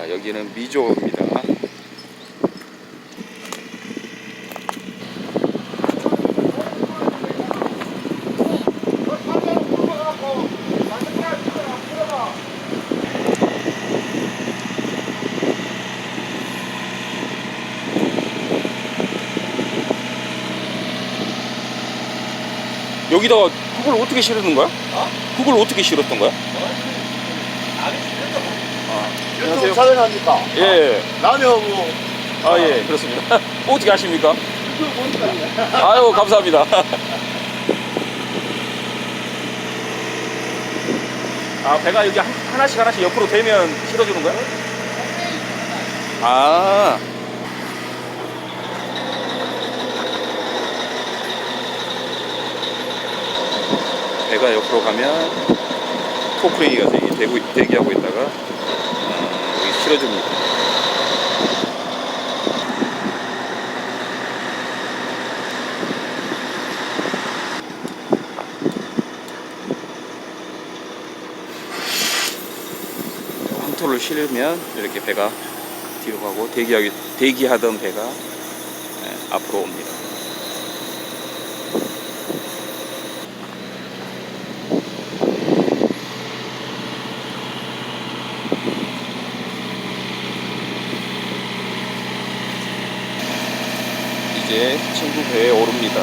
자, 여기는 미조입니다. 여기다가 그걸 어떻게 실었는 거야? 그걸 어떻게 실었던 거야? 유튜브 촬영합니까? 예. 남의 뭐 아, 예, 그렇습니다. 어떻게 아십니까? 아유, 감사합니다. 아, 배가 여기 한- 하나씩 하나씩 옆으로 대면 실어주는 거야? 아. 배가 옆으로 가면 토크레이가 여기 대고, 대기하고 있다가 아, 여기 실어줍니다. 황토를 실으면 이렇게 배가 뒤로 가고 대기하기, 대기하던 배가 예, 앞으로 옵니다. 이제 친구 배에 오릅니다.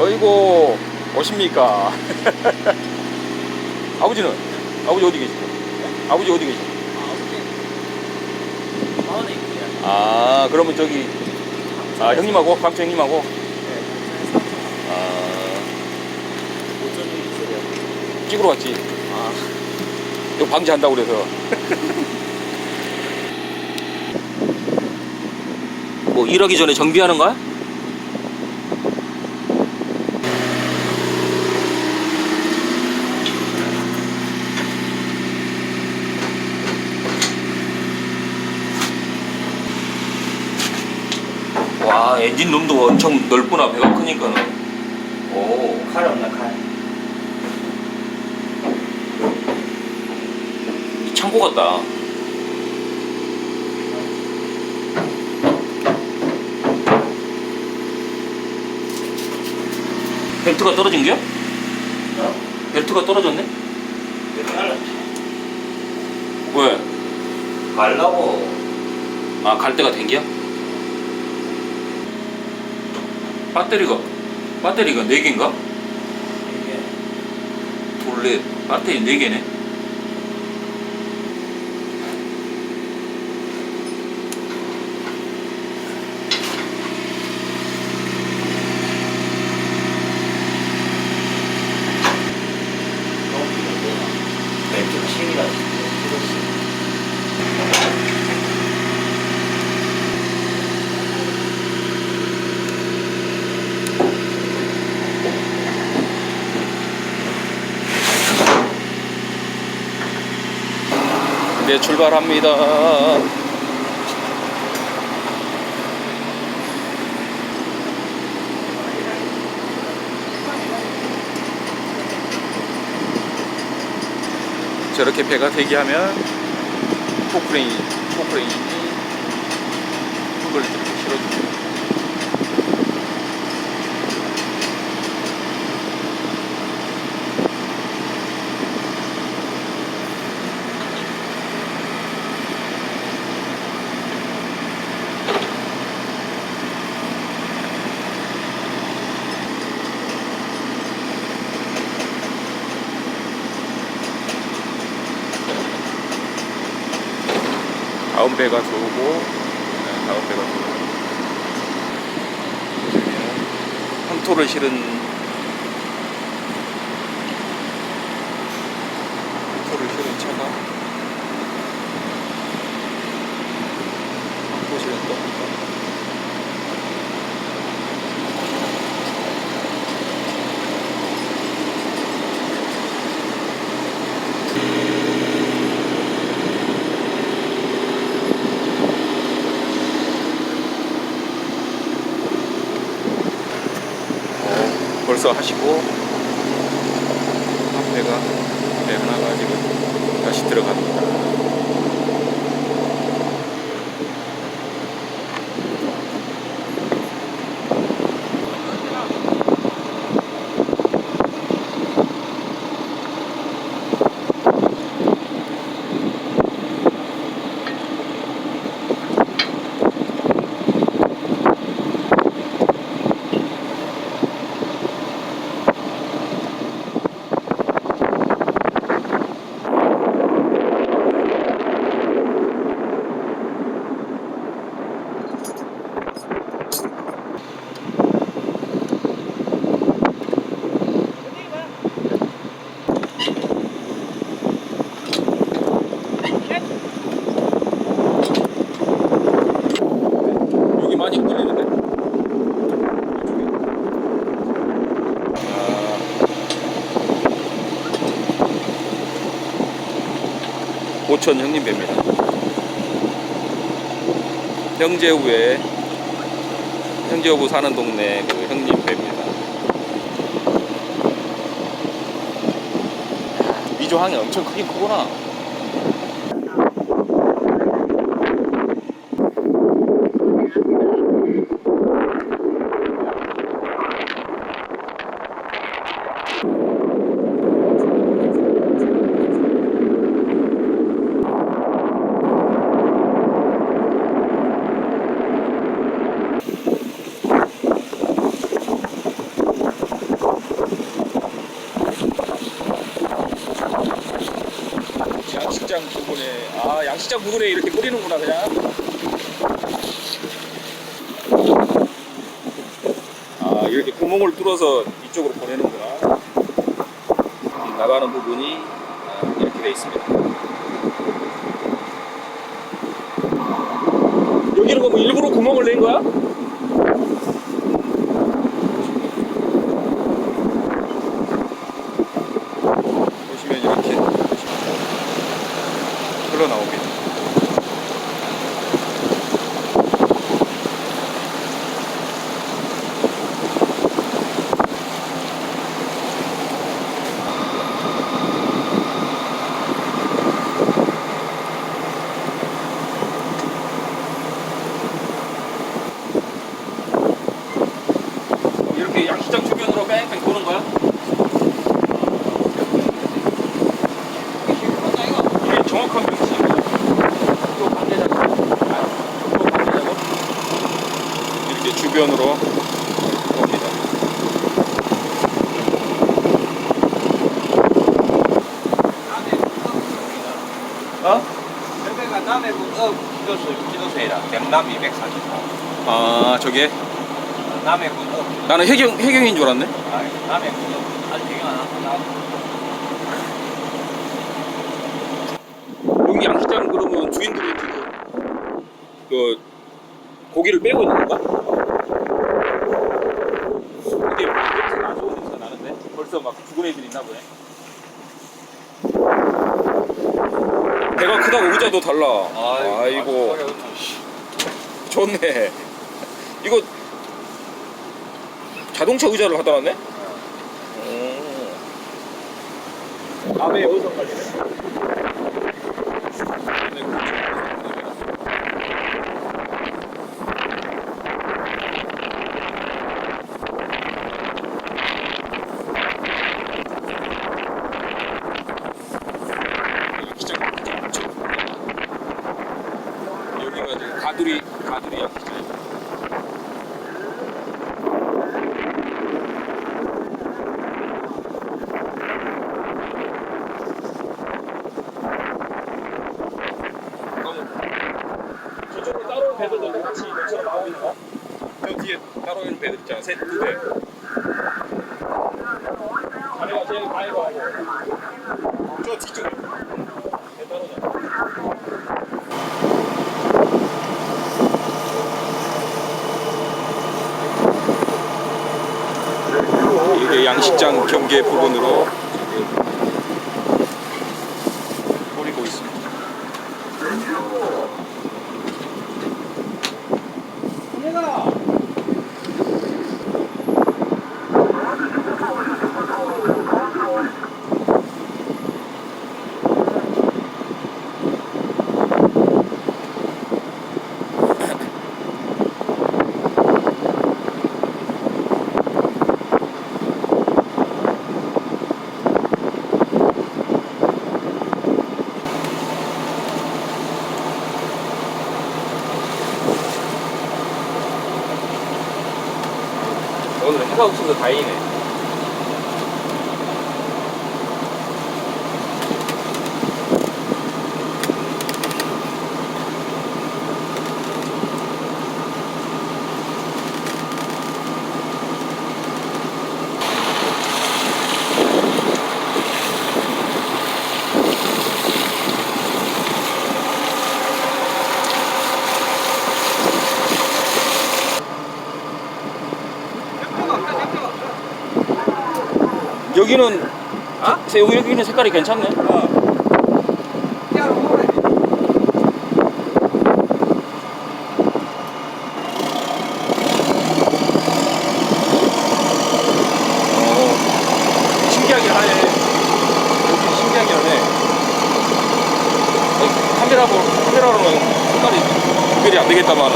어이구 오십니까? 아버지는? 아버지 어디 계시죠? 아버지 어디 계시죠? 마흔에 있고요. 아 그러면 저기 아 형님하고 강철 형님하고 네, 아 오전에 있어요. 찍으러 왔지. 아, 이거 방지한다고 그래서. 뭐 일하기 전에 정비하는 거야? 와 엔진 룸도 엄청 넓구나 배가 크니까는 오 칼 없나 칼? 창고 같다 벨트가 떨어진 겨? 어? 벨트가 떨어졌네? 왜 칼? 왜? 갈라고. 아 갈 때가 된겨? 배터리가 배터리가 4개인가? 이게 둘넷. 배터리 4개네 너무 길어. 멘트가 힘이라. 이제 출발합니다. 저렇게 배가 대기하면 포크레인 포크레인이 흙을 다음 배가 들어오고 작업 배가 들어가요. 황토를 실은 황토를 실은 차가 황토 실은 떠니까 어, 벌써 하시고 6선 형님배입니다. 형제우에 형제우부 사는 동네 그 형님배입니다. 미조항이 엄청 크긴 크구나. 아 양식장 부분에 이렇게 뿌리는구나 그냥. 아 이렇게 구멍을 뚫어서 이쪽으로 보내는구나. 이 나가는 부분이 아, 이렇게 돼 있습니다. 여기는 뭐 일부러 구멍을 낸 거야? 보시면 이렇게 흘러나옵니다. 양시장 주변으로 뺑뺑 도는 거야? 이게 정확한 위치입니다. 또 반대 작업. 아, 또 반대 작업. 이렇게 주변으로 봅니다. 어? 여기가 남해 군업 기도소 기도소이라 경남 240호 아, 저게? 남해 군업 나는 해경, 해경인 줄 알았네. 아, 남해 군업 아직 경영 안 하고 여기 양시장 그러면 주인들이 지금 그 고기를 빼고 있는 건가? 이게 냄새가 안 좋은 냄새가 나는데 벌써 막 죽은 애들이 있나 보네. 배가 크다고 의자도 달라. 아이고 좋네. 이거 자동차 의자를 갖다 놨네? 오. 남해 어디서 깔리네? 여기가 지금 가두리 가두리 약기장. 저쪽으로 따로 배도들 같이 저 뒤에 따로 있는 배들 있잖아. 셋, 두 배. 자네가 제일 가위로 하고. 저 뒤쪽에. 양식장 경계 부분으로 뿌리고 있습니다. 오늘 해가 없어서 다행이네. 여기는 아? 여기 여기는 색깔이 괜찮네. 어, 신기하긴 하네. 여기 신기하긴 하네. 어, 카메라로 카메라로는 색깔이 구별이 안 되겠다만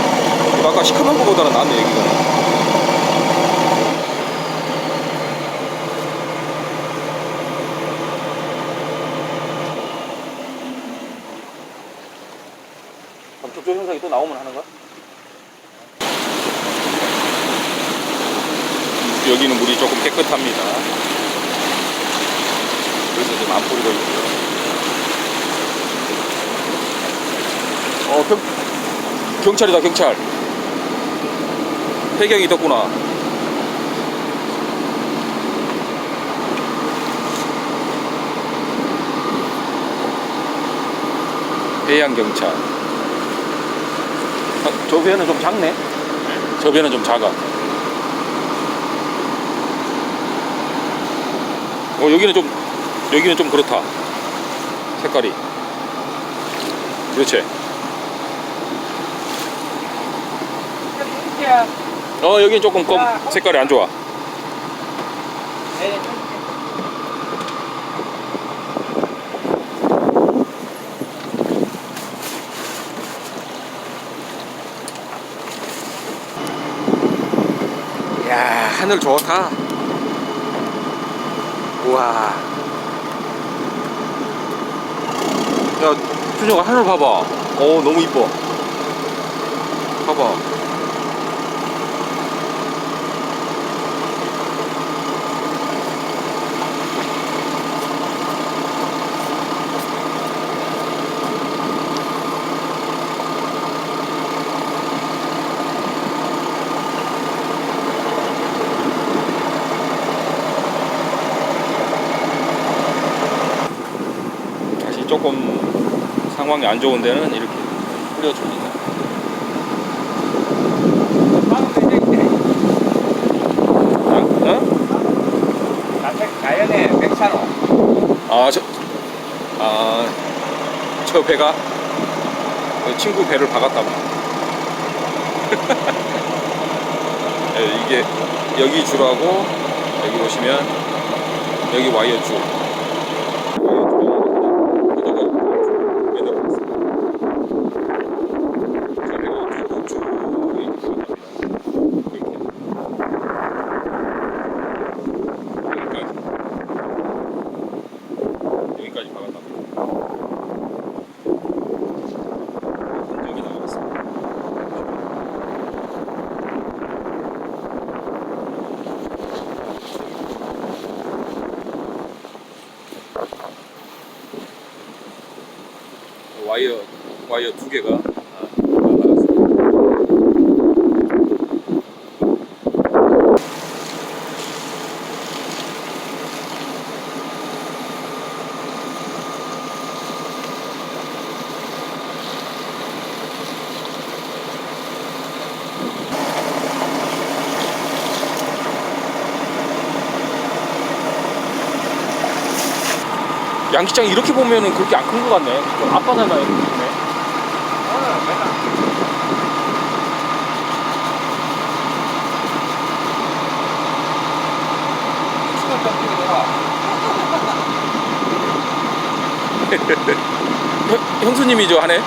아까 시커먼 거보다는 낫네 여기가. 그럼 조조 현상이 또 나오면 하는 거야? 여기는 물이 조금 깨끗합니다. 그래서 지금 안 뿌리고 있고요. 어, 경, 경찰이다, 경찰. 해경이 떴구나. 해양경찰. 아, 저 배는 좀 작네. 저 배는 좀 작아. 어 여기는 좀 여기는 좀 그렇다. 색깔이. 그렇지. 어 여기는 조금 검 색깔이 안 좋아. 야 하늘 좋다. 우와. 야 준영아 하늘 봐봐. 어 너무 이뻐. 봐봐. 다시 조금 상황이 안 좋은 데는 이렇게 뿌려줍니다. 어? 자연의 백산호. 아, 저, 아, 저 배가 그 친구 배를 박았다고. 예, 이게 여기 줄하고 여기 보시면 여기 와이어 줄. 여기까지 박았다. 흔적이 나왔습니다. 와이어 와이어 두 개가 아, 날아갔습니다. 양식장이 이렇게 보면은 그렇게 안 큰 것 같네. 좀 앞바다나 이렇게 있네. 오늘 맨날 시간 좀 뛰게 놀아. 형, 형수님이 저 하네.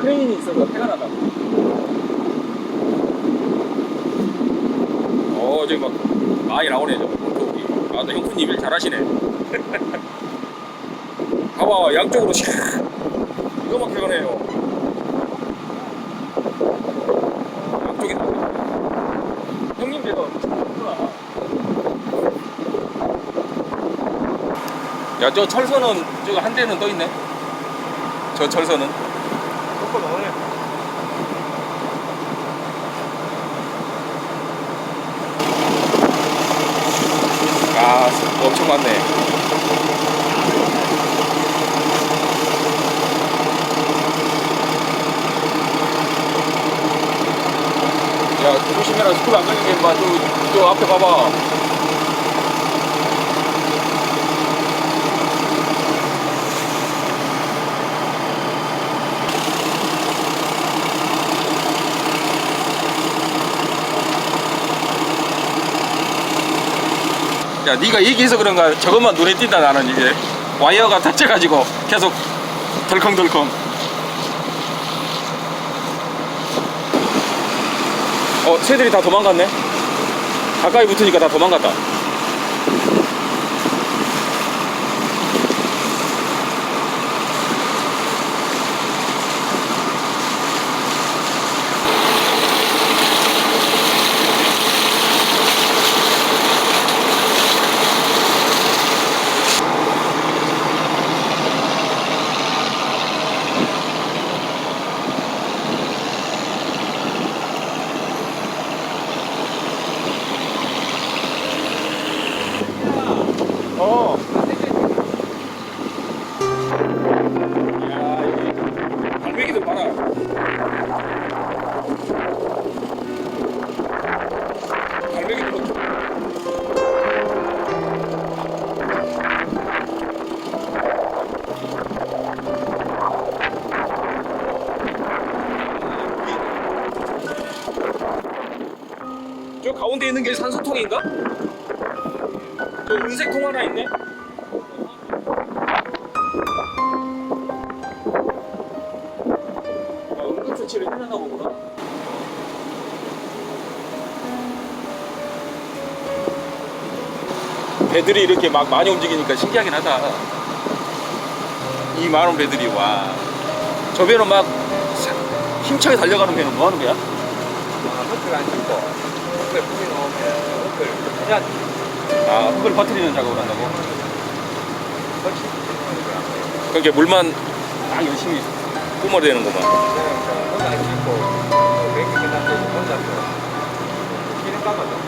크레인이 있어서 해가 나다고. 어, 저기 막 많이 나오네, 저 본토기. 아, 나 형수님 일 잘하시네. 봐봐, 양쪽으로 샥. 이거 막 해가네요. 양쪽이 다. 형님 배가 크구나. 야, 저 철선은, 저거 한 대는 떠 있네. 저 철선은. 먹고 나오네. 아, 엄청 많네. 야, 조심해라. 스쿨 안 걸리게 임마. 저, 저 앞에 봐봐. 야, 네가 얘기해서 그런가 저것만 눈에 띈다 나는 이게 와이어가 다쳐가지고 계속 덜컹덜컹. 어, 새들이 다 도망갔네. 가까이 붙으니까 다 도망갔다. 가운데 있는 게 산소통인가? 저 은색 통 하나 있네. 아, 응급조치를 해놨나 보구나. 배들이 이렇게 막 많이 움직이니까 신기하긴 하다. 이 많은 배들이 와. 저 배는 막 사- 힘차게 달려가는 배는 뭐 하는 거야? 아, 흙을 안 씻고 흙을 뿌리 놓으면 흙을 그냥 아, 그걸 퍼뜨리는 작업을 한다고? 설치. 그러니까 물만 막 열심히 뿜어대는구만. 흙안 씻고 그 맥이 끝났을 때 혼자서 기름 감아줘.